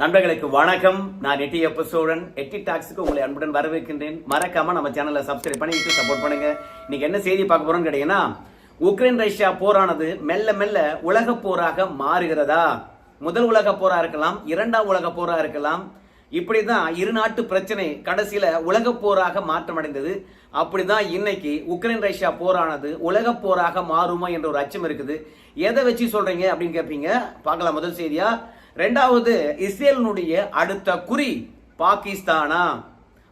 நண்பர்களுக்கு வணக்கம். நான் எட்டி எப்ப சோழன். எட்டி டாக்ஸுக்கு உங்களை அன்புடன் வரவேற்கின்றேன். மறக்காம நம்ம சேனலை சப்ஸ்கிரைப் பண்ணிட்டு சப்போர்ட் பண்ணுங்க. இன்னைக்கு என்ன செய்தி பார்க்க போறோம்னு கேட்டீங்கன்னா உக்ரைன் ரஷ்யா போரானது மெல்ல மெல்ல உலக போராக மாறுகிறதா? முதல் உலக போரா இருக்கலாம் இரண்டாம் உலக போரா இருக்கலாம். இப்படிதான் இரு நாட்டு பிரச்சனை கடைசியில உலக போராக மாற்றமடைந்தது அப்படிதான் இன்னைக்கு உக்ரைன் ரஷ்யா போரானது உலக போராக மாறுமா என்ற ஒரு அச்சம் இருக்குது. எதை வச்சு சொல்றீங்க அப்படின்னு கேட்பீங்க பார்க்கலாம் முதல் செய்தியா. ரெண்டாவது இஸ்ரேலினுடைய அடுத்த குறி பாகிஸ்தானா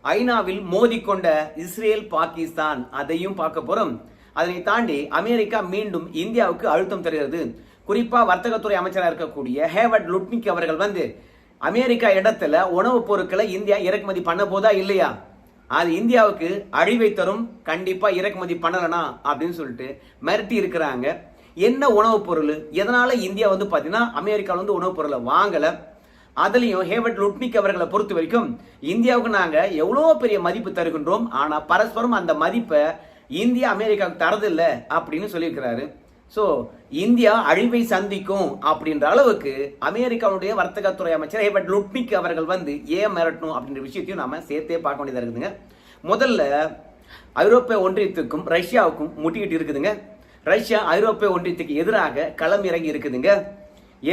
ஐநாவில் மோதிக்கொண்ட இஸ்ரேல் பாகிஸ்தான் அதையும் பார்க்க போறோம். அதனை தாண்டி அமெரிக்கா மீண்டும் இந்தியாவுக்கு அழுத்தம் தருகிறது. குறிப்பா வர்த்தகத்துறை அமைச்சராக இருக்கக்கூடிய ஹேவர்ட் லுட்னிக் அவர்கள் வந்து அமெரிக்கா இடத்துல உணவுப் பொருட்களை இந்தியா இறக்குமதி பண்ண போதா இல்லையா? அது இந்தியாவுக்கு அழிவை தரும் கண்டிப்பா இறக்குமதி பண்ணலனா அப்படின்னு சொல்லிட்டு மிரட்டி இருக்கிறாங்க. என்ன உணவுப் பொருள்? எதனால இந்தியா வந்து பார்த்தீங்கன்னா அமெரிக்காவில் வந்து உணவுப் பொருளை வாங்கலை? அதுலேயும் ஹேவர்ட் லுட்னிக் அவர்களை பொறுத்த வரைக்கும் இந்தியாவுக்கு நாங்கள் எவ்வளோ பெரிய மதிப்பு தருகின்றோம் ஆனால் பரஸ்பரம் அந்த மதிப்பை இந்தியா அமெரிக்காவுக்கு தரதில்லை அப்படின்னு சொல்லியிருக்கிறாரு. ஸோ இந்தியா அழிவை சந்திக்கும் அப்படின்ற அளவுக்கு அமெரிக்காவுடைய வர்த்தகத்துறை அமைச்சர் ஹேபர்ட் லுட்னிக் அவர்கள் வந்து ஏன் மிரட்டணும் அப்படின்ற விஷயத்தையும் நாம சேர்த்தே பார்க்க வேண்டியதாக இருக்குதுங்க. முதல்ல ஐரோப்பிய ஒன்றியத்துக்கும் ரஷ்யாவுக்கும் முட்டிக்கிட்டு இருக்குதுங்க. ரஷ்யா ஐரோப்பிய ஒன்றியத்துக்கு எதிராக களம் இறங்கி இருக்குதுங்க.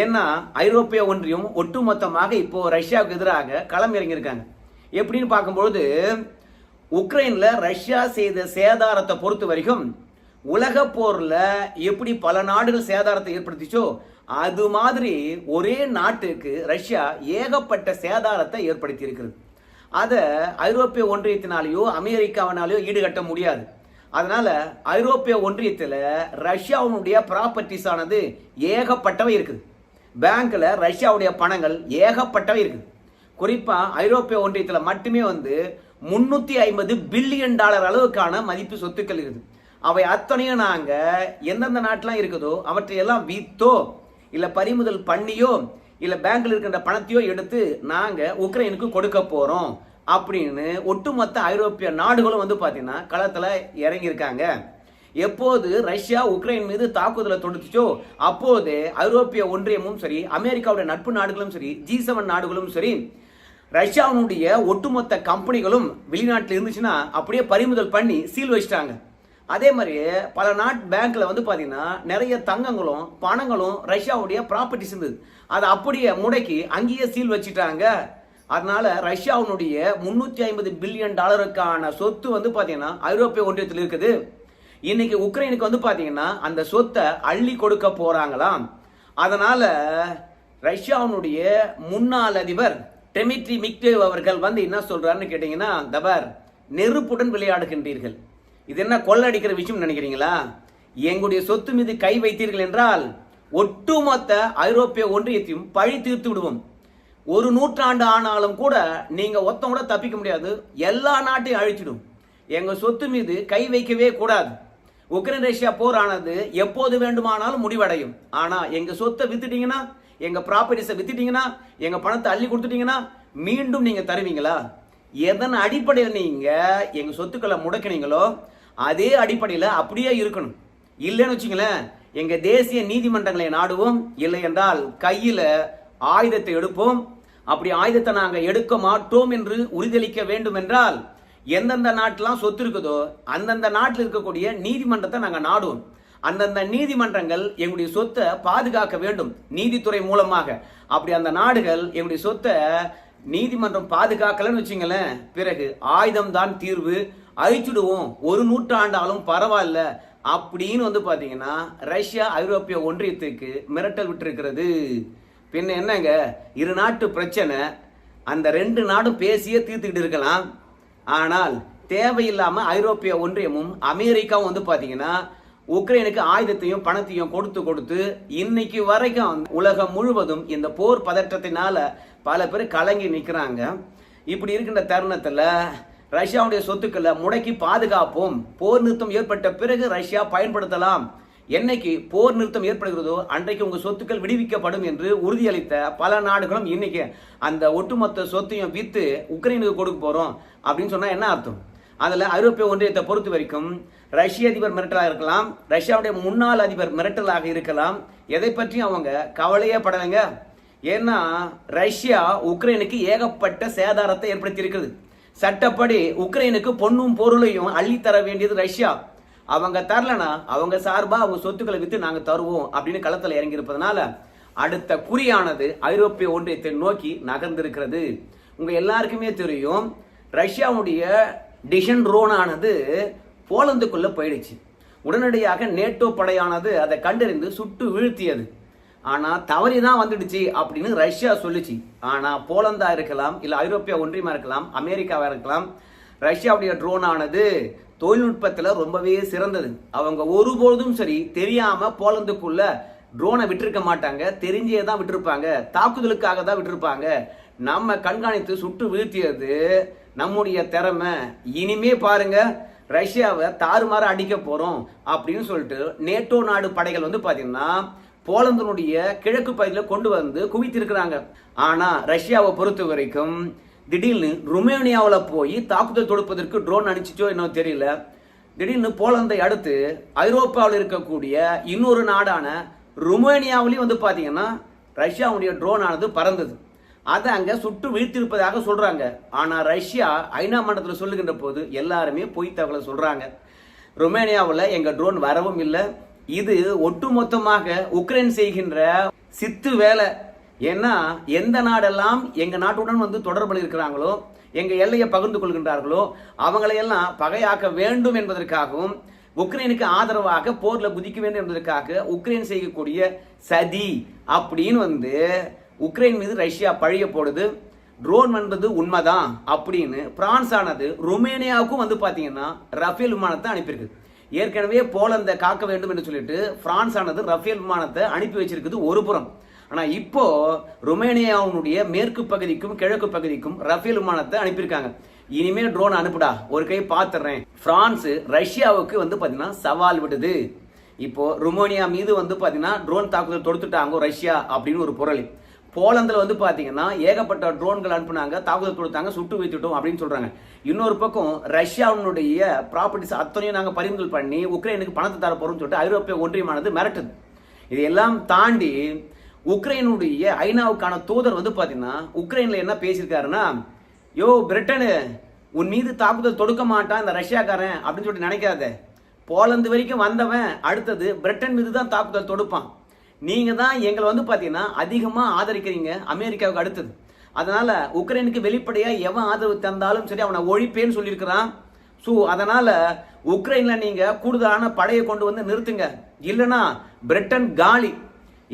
ஏன்னா ஐரோப்பிய ஒன்றியம் ஒட்டுமொத்தமாக இப்போ ரஷ்யாவுக்கு எதிராக களம் இறங்கியிருக்காங்க எப்படின்னு பார்க்கும்பொழுது உக்ரைனில் ரஷ்யா செய்த சேதாரத்தை பொறுத்த வரைக்கும் உலக போரில் எப்படி பல நாடுகள் சேதாரத்தை ஏற்படுத்திச்சோ அது மாதிரி ஒரே நாட்டுக்கு ரஷ்யா ஏகப்பட்ட சேதாரத்தை ஏற்படுத்தி இருக்கிறது அதை ஐரோப்பிய ஒன்றியத்தினாலேயோ அமெரிக்காவினாலேயோ ஈடுகட்ட முடியாது. அதனால ஐரோப்பிய ஒன்றியத்தில் ரஷ்யாவுடைய ப்ராப்பர்ட்டிஸ் ஆனது ஏகப்பட்டவை இருக்குது. பேங்க்கில் ரஷ்யாவுடைய பணங்கள் ஏகப்பட்டவை இருக்குது. குறிப்பாக ஐரோப்பிய ஒன்றியத்தில் மட்டுமே வந்து முந்நூற்றி ஐம்பது பில்லியன் டாலர் அளவுக்கான மதிப்பு சொத்துக்கள் இருக்குது. அவை அத்தனையும் நாங்கள் எந்தெந்த நாட்டிலாம் இருக்குதோ அவற்றையெல்லாம் வித்தோ பறிமுதல் பண்ணியோ இல்லை பேங்க்கில் இருக்கின்ற பணத்தையோ எடுத்து நாங்கள் உக்ரைனுக்கு கொடுக்க போகிறோம் அப்படின்னு ஒட்டுமொத்த ஐரோப்பிய நாடுகளும் வந்து பார்த்தீங்கன்னா களத்தில் இறங்கியிருக்காங்க. எப்போது ரஷ்யா உக்ரைன் மீது தாக்குதலை தொடுத்துச்சோ அப்போது ஐரோப்பிய ஒன்றியமும் சரி அமெரிக்காவுடைய நட்பு நாடுகளும் சரி ஜி செவன் நாடுகளும் சரி ரஷ்யாவுடைய ஒட்டுமொத்த கம்பெனிகளும் வெளிநாட்டில் இருந்துச்சுன்னா அப்படியே பறிமுதல் பண்ணி சீல் வச்சிட்டாங்க. அதே மாதிரி பல நாட் பேங்க்ல வந்து பார்த்தீங்கன்னா நிறைய தங்கங்களும் பணங்களும் ரஷ்யாவுடைய ப்ராப்பர்ட்டிஸ் இருந்தது. அதை அப்படியே முடக்கி அங்கேயே சீல் வச்சிட்டாங்க. அதனால ரஷ்யாவுடைய முன்னூற்றி ஐம்பது பில்லியன் டாலருக்கான சொத்து வந்து பார்த்தீங்கன்னா ஐரோப்பிய ஒன்றியத்தில் இருக்குது. இன்னைக்கு உக்ரைனுக்கு வந்து பார்த்தீங்கன்னா அந்த சொத்தை அள்ளி கொடுக்க போறாங்களாம். அதனால ரஷ்யாவுடைய முன்னாள் அதிபர் டெமிட்ரி மிக்டேவ் அவர்கள் வந்து என்ன சொல்றாருன்னு கேட்டீங்கன்னா தபர் நெருப்புடன் விளையாடுகின்றீர்கள். இது என்ன கொள்ளடிக்கிற விஷயம் நினைக்கிறீங்களா? எங்களுடைய சொத்து மீது கை வைத்தீர்கள் என்றால் ஒட்டுமொத்த ஐரோப்பிய ஒன்றியத்தையும் பழி தீர்த்து விடுவோம். ஒரு நூற்றாண்டு ஆனாலும் கூட நீங்கள் ஒத்தம் கூட தப்பிக்க முடியாது. எல்லா நாட்டையும் அழிச்சிடும். எங்கள் சொத்து மீது கை வைக்கவே கூடாது. உக்ரைன் ரஷ்யா போர் ஆனது எப்போது வேண்டுமானாலும் முடிவடையும். ஆனால் எங்கள் சொத்தை வித்துட்டீங்கன்னா எங்கள் ப்ராப்பர்ட்டிஸை வித்துட்டீங்கன்னா எங்கள் பணத்தை அள்ளி கொடுத்துட்டீங்கன்னா மீண்டும் நீங்கள் தருவீங்களா? எதன் அடிப்படையில் நீங்கள் எங்கள் சொத்துக்களை முடக்கினீங்களோ அதே அடிப்படையில் அப்படியே இருக்கணும். இல்லைன்னு வச்சுங்களேன் எங்கள் தேசிய நீதிமன்றங்களை நாடுவோம். இல்லை என்றால் கையில் ஆயுதத்தை எடுப்போம். அப்படி ஆயுதத்தை நாங்கள் எடுக்க மாட்டோம் என்று உறுதியளிக்க வேண்டும் என்றால் எந்தெந்த நாட்டெலாம் சொத்து இருக்குதோ அந்தந்த நாட்டில் இருக்கக்கூடிய நீதிமன்றத்தை நாங்கள் நாடுவோம். அந்தந்த நீதிமன்றங்கள் எங்களுடைய சொத்தை பாதுகாக்க வேண்டும் நீதித்துறை மூலமாக. அப்படி அந்த நாடுகள் எங்களுடைய சொத்தை நீதிமன்றம் பாதுகாக்கலன்னு வச்சுங்களேன் பிறகு ஆயுதம் தான் தீர்வு. அழிச்சுடுவோம். ஒரு நூற்றாண்டாலும் பரவாயில்ல. அப்படின்னு வந்து பார்த்தீங்கன்னா ரஷ்யா ஐரோப்பிய ஒன்றியத்துக்கு மிரட்டல் விட்டிருக்கிறது. பின்ன என்னங்க? இரு நாட்டு பிரச்சனை. அந்த ரெண்டு நாடும் பேசியே தீர்த்துக்கிட்டு இருக்கலாம். ஆனால் தேவையில்லாமல் ஐரோப்பிய ஒன்றியமும் அமெரிக்காவும் வந்து பார்த்தீங்கன்னா உக்ரைனுக்கு ஆயுதத்தையும் பணத்தையும் கொடுத்து கொடுத்து இன்னைக்கு வரைக்கும் உலகம் முழுவதும் இந்த போர் பதற்றத்தினால பல பேர் கலங்கி நிற்கிறாங்க இப்படி இருக்கின்ற தருணத்தில் ரஷ்யாவுடைய சொத்துக்களை முடக்கி பாதுகாப்போம். போர் நிறுத்தம் ஏற்பட்ட பிறகு ரஷ்யா பயன்படுத்தலாம். என்னைக்கு போர் நிறுத்தம் ஏற்படுகிறதோ அன்றைக்கு உங்கள் சொத்துக்கள் விடுவிக்கப்படும் என்று உறுதியளித்த பல நாடுகளும் இன்னைக்கு அந்த ஒட்டுமொத்த சொத்தையும் வித்து உக்ரைனுக்கு கொடுக்க போகிறோம் அப்படின்னு சொன்னால் என்ன அர்த்தம்? அதில் ஐரோப்பிய ஒன்றியத்தை பொறுத்த வரைக்கும் ரஷ்ய அதிபர் மிரட்டலாக இருக்கலாம் ரஷ்யாவுடைய முன்னாள் அதிபர் மிரட்டலாக இருக்கலாம். எதை பற்றியும் அவங்க கவலையே படலைங்க. ஏன்னா ரஷ்யா உக்ரைனுக்கு ஏகப்பட்ட சேதாரத்தை ஏற்படுத்தி இருக்கிறது சட்டப்படி உக்ரைனுக்கு பொண்ணும் பொருளையும் அள்ளித்தர வேண்டியது ரஷ்யா. அவங்க தரலனா அவங்க சார்பா அவங்க சொத்துக்களை வித்து நாங்க தருவோம் அப்படின்னு களத்துல இறங்கி இருப்பதனால அடுத்த குறியானது ஐரோப்பிய ஒன்றியத்தை நோக்கி நகர்ந்திருக்கிறது. உங்க எல்லாருக்குமே தெரியும் ரஷ்யாவுடைய டிஷன் ரோனானது போலந்துக்குள்ள போயிடுச்சு. உடனடியாக நேட்டோ படையானது அதை கண்டறிந்து சுட்டு வீழ்த்தியது. ஆனால் தவறி தான் வந்துடுச்சு அப்படின்னு ரஷ்யா சொல்லுச்சு. ஆனால் போலந்தா இருக்கலாம் இல்லை ஐரோப்பிய ஒன்றியமாக இருக்கலாம் அமெரிக்காவாக இருக்கலாம் ரஷ்யாவுடைய ட்ரோன் ஆனது தொழில்நுட்பத்தில் ரொம்பவே சிறந்தது. அவங்க ஒருபொழுதும் சரி தெரியாமல் போலந்துக்குள்ள ட்ரோனை விட்டுருக்க மாட்டாங்க. தெரிஞ்சே தான் விட்டிருப்பாங்க. தாக்குதலுக்காக தான் விட்டுருப்பாங்க. நம்ம கண்காணித்து சுட்டு வீழ்த்தியது நம்முடைய திறமை. இனிமே பாருங்க ரஷ்யாவை தாறுமாற அடிக்க போறோம் அப்படின்னு சொல்லிட்டு நேட்டோ நாடு படைகள் வந்து பாத்தீங்கன்னா போலந்தினுடைய கிழக்கு பகுதியில் கொண்டு வந்து குவித்திருக்கிறாங்க. ஆனா ரஷ்யாவை பொறுத்த வரைக்கும் திடீர்னு ருமேனியாவில் போய் தாக்குதல் தொடுப்பதற்கு ட்ரோன் அனுப்பிச்சோ என்னோ தெரியல. திடீர்னு போலந்தை அடுத்து ஐரோப்பாவில் இருக்கக்கூடிய இன்னொரு நாடான ருமேனியாவிலையும் வந்து பார்த்தீங்கன்னா ரஷ்யாவுடைய ட்ரோன் ஆனது பறந்தது. அதை அங்கே சுட்டு வீழ்த்திருப்பதாக சொல்கிறாங்க ஆனால் ரஷ்யா ஐநா மன்றத்தில் சொல்லுகின்ற போது எல்லாருமே பொய் தகவலை சொல்கிறாங்க ருமேனியாவில் எங்கள் ட்ரோன் வரவும் இல்லை. இது ஒட்டுமொத்தமாக உக்ரைன் செய்கின்ற சித்து வேலை ஏன்னா எந்த நாடெல்லாம் எங்கள் நாட்டுடன் வந்து தொடர்பில் இருக்கிறாங்களோ எங்கள் எல்லையை பகிர்ந்து கொள்கின்றார்களோ அவங்களையெல்லாம் பகையாக்க வேண்டும் என்பதற்காகவும் உக்ரைனுக்கு ஆதரவாக போரில் குதிக்க வேண்டும் என்பதற்காக உக்ரைன் செய்யக்கூடிய சதி அப்படின்னு வந்து உக்ரைன் மீது ரஷ்யா பழிய போடுது. ட்ரோன் என்பது உண்மைதான் அப்படின்னு பிரான்ஸ் ஆனது ருமேனியாவுக்கும் வந்து பார்த்தீங்கன்னா ரஃபேல் விமானத்தை அனுப்பியிருக்கு. ஏற்கனவே போலந்தை காக்க வேண்டும் என்று சொல்லிட்டு பிரான்ஸ் ஆனது ரஃபேல் விமானத்தை அனுப்பி வச்சிருக்குது ஒரு புறம். ஆனால் இப்போ ருமேனியாவுடைய மேற்கு பகுதிக்கும் கிழக்கு பகுதிக்கும் ரஃபேல் விமானத்தை அனுப்பியிருக்காங்க. இனிமேல் ட்ரோன் அனுப்புடா. ஒரு கை பார்த்துறேன் பிரான்ஸ் ரஷ்யாவுக்கு வந்து பார்த்தீங்கன்னா சவால் விடுது. இப்போ ருமேனியா மீது வந்து பார்த்தீங்கன்னா ட்ரோன் தாக்குதல் தொடுத்துட்டாங்க ரஷ்யா அப்படின்னு ஒரு பொருள். போலந்தில் வந்து பார்த்தீங்கன்னா ஏகப்பட்ட ட்ரோன்கள் அனுப்புனாங்க தாக்குதல் கொடுத்தாங்க சுட்டு வைத்துட்டோம் அப்படின்னு சொல்கிறாங்க இன்னொரு பக்கம் ரஷ்யாவினுடைய ப்ராப்பர்ட்டிஸ் அத்தனையும் நாங்கள் பறிமுதல் பண்ணி உக்ரைனுக்கு பணத்தை தர சொல்லிட்டு ஐரோப்பிய ஒன்றியமானது மிரட்டுது. இதையெல்லாம் தாண்டி உக்ரைனுடைய ஐநாவுக்கான தூதர் வந்து பார்த்தீங்கன்னா உக்ரைனில் என்ன பேசியிருக்காருன்னா யோ பிரிட்டனு உன் மீது தாக்குதல் தொடுக்க மாட்டான் இந்த ரஷ்யாக்காரன் அப்படின்னு சொல்லிட்டு நினைக்காத. போலந்து வரைக்கும் வந்தவன் அடுத்தது பிரிட்டன் மீது தான் தாக்குதல் தொடுப்பான். நீங்கள் தான் எங்களை வந்து பார்த்தீங்கன்னா அதிகமாக ஆதரிக்கிறீங்க அமெரிக்காவுக்கு அடுத்தது. அதனால் உக்ரைனுக்கு வெளிப்படையாக எவன் ஆதரவு தந்தாலும் சரி அவனை ஒழிப்பேன்னு சொல்லியிருக்கிறான். ஸோ அதனால் உக்ரைனில் நீங்கள் கூடுதலான படையை கொண்டு வந்து நிறுத்துங்க. இல்லைன்னா பிரிட்டன் காலி.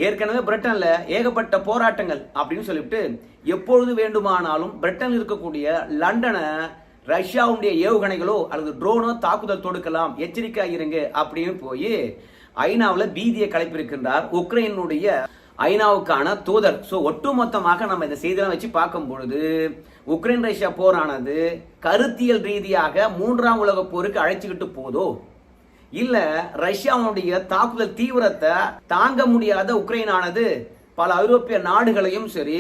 ஏற்கனவே பிரிட்டன்ல ஏகப்பட்ட போராட்டங்கள் அப்படின்னு சொல்லிவிட்டு எப்பொழுது வேண்டுமானாலும் பிரிட்டன் இருக்கக்கூடிய லண்டனை ரஷ்யாவுடைய ஏவுகணைகளோ அல்லது ட்ரோனோ தாக்குதல் தொடுக்கலாம் எச்சரிக்கை இருங்க அப்படின்னு போய் ஐநாவில் பீதியை கலைப்பிருக்கின்றார் உக்ரைனுடைய ஐநாவுக்கான தூதர். ஸோ ஒட்டுமொத்தமாக நம்ம இந்த செய்தியெல்லாம் வச்சு பார்க்கும் பொழுது உக்ரைன் ரஷ்யா போரானது கருத்தியல் ரீதியாக மூன்றாம் உலக போருக்கு அழைச்சிக்கிட்டு போதோ இல்ல ரஷ்யாவுடைய தாக்குதல் தீவிரத்தை தாங்க முடியாத உக்ரைனானது. பல ஐரோப்பிய நாடுகளையும் சரி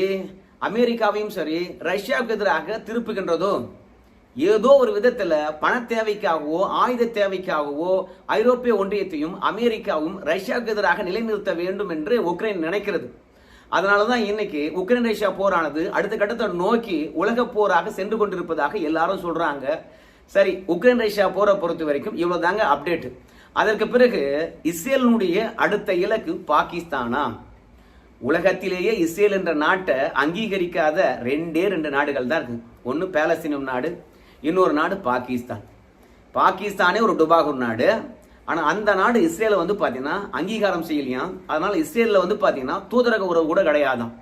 அமெரிக்காவையும் சரி ரஷ்யாவுக்கு எதிராக திருப்புகின்றதோ? ஏதோ ஒரு விதத்துல பண தேவைக்காகவோ ஆயுத தேவைக்காகவோ ஐரோப்பிய ஒன்றியத்தையும் அமெரிக்காவும் ரஷ்யாவுக்கு எதிராக நிலைநிறுத்த வேண்டும் என்று உக்ரைன் நினைக்கிறது. அதனாலதான் இன்னைக்கு உக்ரைன் ரஷ்யா போரானது அடுத்த கட்டத்தை நோக்கி உலக போராக சென்று கொண்டிருப்பதாக எல்லாரும் சொல்றாங்க. சரி உக்ரைன் ரஷ்யா போரை பொறுத்த வரைக்கும் இவ்வளவு தாங்க அப்டேட் அதற்கு பிறகு இஸ்ரேலினுடைய அடுத்த இலக்கு பாகிஸ்தானா? உலகத்திலேயே இஸ்ரேல் என்ற நாட்டை அங்கீகரிக்காத ரெண்டே ரெண்டு நாடுகள் தான் இருக்கு. ஒன்று பேலஸ்தீனம் நாடு இன்னொரு நாடு பாகிஸ்தான். பாகிஸ்தானே ஒரு டுபாகூர் நாடு. ஆனால் அந்த நாடு இஸ்ரேலை வந்து பார்த்தீங்கன்னா அங்கீகாரம் செய்யலையாம். அதனால இஸ்ரேலில் வந்து பார்த்தீங்கன்னா தூதரக உறவு கூட கிடையாதான்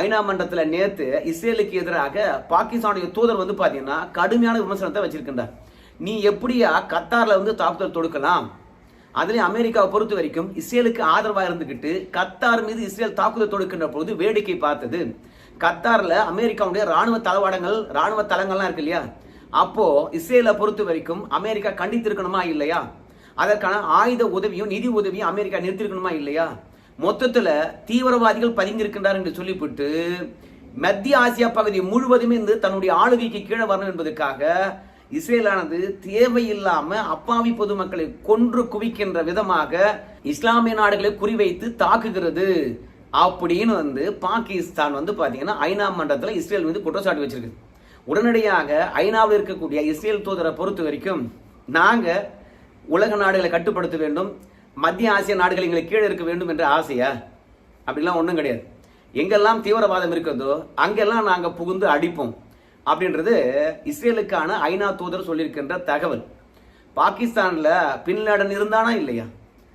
ஐநா மன்றத்தில் நேற்று இஸ்ரேலுக்கு எதிராக பாகிஸ்தானுடைய தூதர் வந்து பார்த்தீங்கன்னா கடுமையான விமர்சனத்தை வச்சிருக்கின்றார். நீ எப்படியா கத்தாரில் வந்து தாக்குதல் தொடுக்கலாம்? அதுலேயும் அமெரிக்காவை பொறுத்த வரைக்கும் இஸ்ரேலுக்கு ஆதரவாக இருந்துக்கிட்டு கத்தார் மீது இஸ்ரேல் தாக்குதல் தொடுக்கின்ற பொழுது வேடிக்கை பார்த்தது. கத்தாரில் அமெரிக்காவுடைய ராணுவ தளவாடங்கள் ராணுவ தளங்கள்லாம் இருக்கு இல்லையா? அப்போ இஸ்ரேலை பொறுத்த வரைக்கும் அமெரிக்கா கண்டித்திருக்கணுமா இல்லையா? அதற்கான ஆயுத உதவியும் நிதி உதவியும் அமெரிக்கா நிறுத்திருக்கணுமா இல்லையா? மொத்தத்தில் தீவிரவாதிகள் பதுங்கியிருக்கின்றார் என்று சொல்லிவிட்டு மத்திய ஆசியா பகுதி முழுவதுமே இருந்து தன்னுடைய ஆளுகைக்கு கீழே வரணும் என்பதற்காக இஸ்ரேலானது தேவையில்லாம அப்பாவி பொதுமக்களை கொன்று குவிக்கின்ற விதமாக இஸ்லாமிய நாடுகளை குறிவைத்து தாக்குகிறது. அப்படின்னு வந்து பாகிஸ்தான் வந்து பாத்தீங்கன்னா ஐநா மன்றத்தில் இஸ்ரேல் மீது குற்றச்சாட்டு வச்சிருக்கு. உடனடியாக ஐநாவில் இருக்கக்கூடிய இஸ்ரேல் தூதரை பொறுத்த வரைக்கும் நாங்க உலக நாடுகளை கட்டுப்படுத்த வேண்டும். மத்திய ஆசிய நாடுகள் எங்களுக்கு கீழே இருக்க வேண்டும் என்ற ஆசையா? அப்படிலாம் ஒன்றும் கிடையாது. எங்கெல்லாம் தீவிரவாதம் இருக்கிறதோ அங்கெல்லாம் நாங்கள் புகுந்து அடிப்போம். அப்படின்றது இஸ்ரேலுக்கான ஐநா தூதர் சொல்லியிருக்கின்ற தகவல். பாகிஸ்தானில் பின்லேடன் இருந்தானா இல்லையா?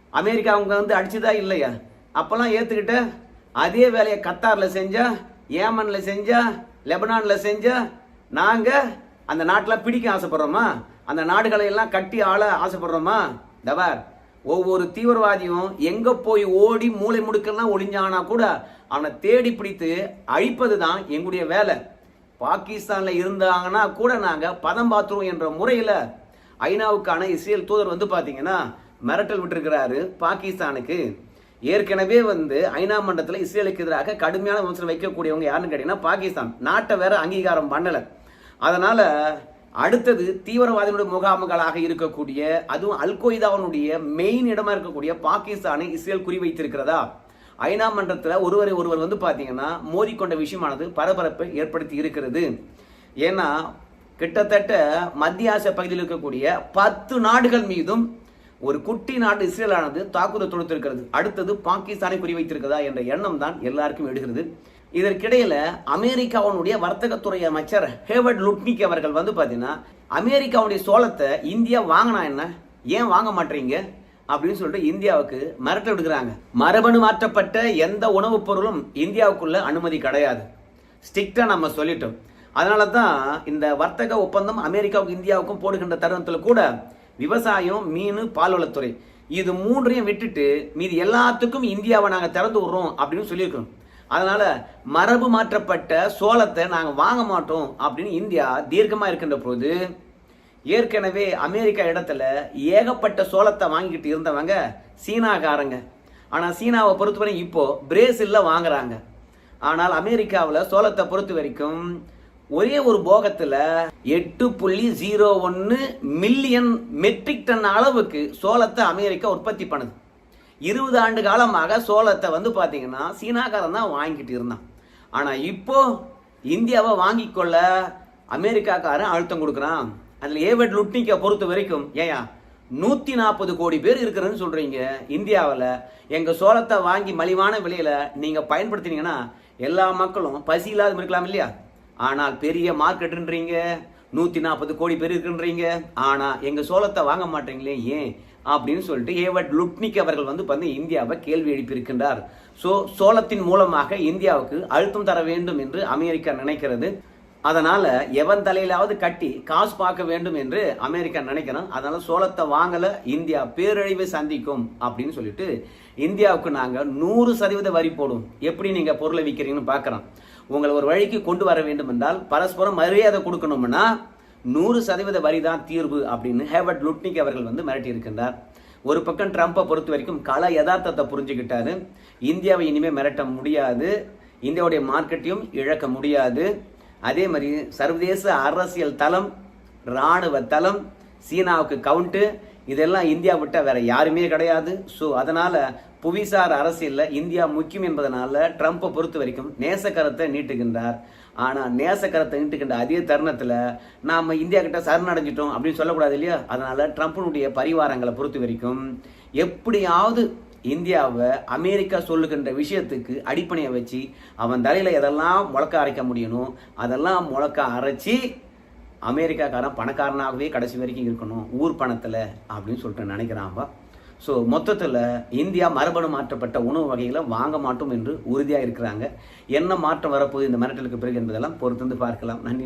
அமெரிக்கா அவங்க வந்து அடிச்சுதா இல்லையா? அப்போல்லாம் ஏற்றுக்கிட்ட அதே வேலையை கத்தாரில் செஞ்சா ஏமனில் செஞ்சா லெபனானில் செஞ்சா நாங்கள் அந்த நாட்டில் பிடிக்க ஆசைப்படுறோமா? அந்த நாடுகளை எல்லாம் கட்டி ஆள ஆசைப்படுறோமா? தவார். ஒவ்வொரு தீவிரவாதியும் எங்க போய் ஓடி மூளை முடுக்கெல்லாம் ஒளிஞ்சானா கூட அவனை தேடி பிடித்து அழிப்பது தான் எங்களுடைய வேலை. பாகிஸ்தான்ல இருந்தாங்கன்னா கூட நாங்க பதம் பார்த்துருவோம் என்ற முறையில ஐநாவுக்கான இஸ்ரேல் தூதர் வந்து பாத்தீங்கன்னா மிரட்டல் விட்டுருக்கிறாரு பாகிஸ்தானுக்கு. ஏற்கனவே வந்து ஐநா மண்டலத்தில் இஸ்ரேலுக்கு எதிராக கடுமையான விமர்சனம் வைக்கக்கூடியவங்க யாருன்னு கேட்டீங்கன்னா பாகிஸ்தான். நாட்டை வேற அங்கீகாரம் பண்ணலை. அதனால அடுத்தது தீவிரவாதிகளுடைய முகாம்களாக இருக்கக்கூடிய அதுவும் அல்கொய்தாவுடைய மெயின் இடமா இருக்கக்கூடிய பாகிஸ்தானை இஸ்ரேல் குறிவைத்திருக்கிறதா? ஐநா மன்றத்தில் ஒருவரை ஒருவர் வந்து பார்த்தீங்கன்னா மோதிக்கொண்ட விஷயமானது பரபரப்பை ஏற்படுத்தி இருக்கிறது. ஏன்னா கிட்டத்தட்ட மத்திய ஆசிய பகுதியில் இருக்கக்கூடிய பத்து நாடுகள் மீதும் ஒரு குட்டி நாடு இஸ்ரேலானது தாக்குதல் தொடுத்திருக்கிறது. அடுத்தது பாகிஸ்தானை குறிவைத்திருக்கிறதா என்ற எண்ணம் தான் எல்லாருக்கும் எடுகிறது இதற்கிடையில் அமெரிக்காவுடைய வர்த்தகத்துறை அமைச்சர் ஹேவர்ட் லுட்னிக் அவர்கள் வந்து பார்த்தீங்கன்னா அமெரிக்காவுடைய சோளத்தை இந்தியா வாங்கினா என்ன? ஏன் வாங்க மாட்டீங்க? அப்படின்னு சொல்லிட்டு இந்தியாவுக்கு மிரட்டல் விடுக்கிறாங்க. மரபணு மாற்றப்பட்ட எந்த உணவுப் பொருளும் இந்தியாவுக்குள்ள அனுமதி கிடையாது. ஸ்ட்ரிக்டாக நம்ம சொல்லிட்டோம். அதனால தான் இந்த வர்த்தக ஒப்பந்தம் அமெரிக்காவுக்கும் இந்தியாவுக்கும் போடுகின்ற தருணத்தில் கூட விவசாயம் மீன் பால்வளத்துறை இது மூன்றையும் விட்டுட்டு மீதி எல்லாத்துக்கும் இந்தியாவை நாங்கள் திறந்து விடுறோம் அப்படின்னு சொல்லியிருக்கிறோம். அதனால் மரபு மாற்றப்பட்ட சோளத்தை நாங்கள் வாங்க மாட்டோம் அப்படின்னு இந்தியா தீர்க்கமாக இருக்கின்ற போது ஏற்கனவே அமெரிக்கா இடத்துல ஏகப்பட்ட சோளத்தை வாங்கிட்டு இருந்தவங்க சீனாக்காரங்க. ஆனால் சீனாவை பொறுத்தவரை இப்போது பிரேசில்ல வாங்குறாங்க. ஆனால் அமெரிக்காவில் சோளத்தை பொறுத்த வரைக்கும் ஒரே ஒரு போகத்தில் எட்டு புள்ளி ஜீரோ ஒன்று மில்லியன் மெட்ரிக் டன் அளவுக்கு சோளத்தை அமெரிக்கா உற்பத்தி பண்ணுது. இருபது ஆண்டு காலமாக சோளத்தை வந்து பார்த்தீங்கன்னா சீனாக்காரன் தான் வாங்கிட்டு இருந்தான். ஆனால் இப்போ இந்தியாவை வாங்கிக்கொள்ள அமெரிக்காக்காரன் அழுத்தம் கொடுக்குறான். அதில் ஏவட் லுட்னிக்கை பொறுத்த வரைக்கும் ஏயா நூற்றி நாற்பது கோடி பேர் இருக்கிறேன்னு சொல்கிறீங்க இந்தியாவில் எங்கள் சோளத்தை வாங்கி மலிவான விலையில் நீங்கள் பயன்படுத்தினீங்கன்னா எல்லா மக்களும் பசி இல்லாத இருக்கலாம் இல்லையா? ஆனால் பெரிய மார்க்கெட்டுன்றீங்க. நூற்றி நாற்பது கோடி பேர் இருக்குன்றீங்க ஆனால் எங்கள் சோளத்தை வாங்க மாட்டீங்களே ஏன்? அப்படின்னு சொல்லிட்டு ஏவட் லுட்னிக் அவர்கள் வந்து வந்து இந்தியாவை கேள்வி எழுப்பியிருக்கின்றார். ஸோ சோளத்தின் மூலமாக இந்தியாவுக்கு அழுத்தம் தர வேண்டும் என்று அமெரிக்கா நினைக்கிறது. அதனால் எவன் தலையிலாவது கட்டி காசு பார்க்க வேண்டும் என்று அமெரிக்கா நினைக்கிறோம் அதனால் சோளத்தை வாங்கலை இந்தியா பேரழிவை சந்திக்கும் அப்படின்னு சொல்லிட்டு இந்தியாவுக்கு நாங்கள் நூறு சதவீத வரி போடும். எப்படி நீங்கள் பொருளை விற்கிறீங்கன்னு பார்க்குறோம் உங்களை ஒரு வழிக்கு கொண்டு வர வேண்டும் என்றால் பரஸ்பரம் மரியாதை கொடுக்கணும்னா நூறு சதவீத வரி தான் தீர்வு அப்படின்னு ஹேவர்ட் லுட்னிக் அவர்கள் வந்து மிரட்டி இருக்கின்றார். ஒரு பக்கம் ட்ரம்ப்பை பொறுத்த வரைக்கும் கல யதார்த்தத்தை புரிஞ்சுக்கிட்டாரு. இந்தியாவை இனிமேல் மிரட்ட முடியாது. இந்தியாவுடைய மார்க்கெட்டையும் இழக்க முடியாது. அதே மாதிரி சர்வதேச அரசியல் தளம் இராணுவ தளம் சீனாவுக்கு கவுண்ட்டு இதெல்லாம் இந்தியா விட்ட வேற யாருமே கிடையாது. ஸோ அதனால புவிசார் அரசியலில் இந்தியா முக்கியம் என்பதனால ட்ரம்ப்பை பொறுத்த வரைக்கும் நேசக்கரத்தை நீட்டுகின்றார். ஆனால் நேசக்கரத்தை நீட்டுகின்ற அதே தருணத்தில் நாம் இந்தியா கிட்ட சரணடைஞ்சிட்டோம் அப்படின்னு சொல்லக்கூடாது இல்லையா? அதனால் ட்ரம்ப்னுடைய பரிவாரங்களை பொறுத்த வரைக்கும் எப்படியாவது இந்தியாவை அமெரிக்கா சொல்லுகின்ற விஷயத்துக்கு அடிப்படையை வச்சு அவன் தலையில் எதெல்லாம் முழக்க அரைக்க முடியணும் அதெல்லாம் முழக்க அரைச்சி அமெரிக்காக்காரன் பணக்காரனாகவே கடைசி வரைக்கும் இருக்கணும் ஊர் பணத்தில் அப்படின்னு சொல்லிட்டு நினைக்கிறான்பா ஸோ மொத்தத்தில் இந்தியா மரபணு மாற்றப்பட்ட உணவு வகைகளை வாங்க மாட்டோம் என்று உறுதியாக இருக்கிறாங்க என்ன மாற்றம் வரப்போகுது இந்த மிரட்டலுக்கு பிறகு என்பதெல்லாம் பொறுத்திருந்து பார்க்கலாம். நன்றி.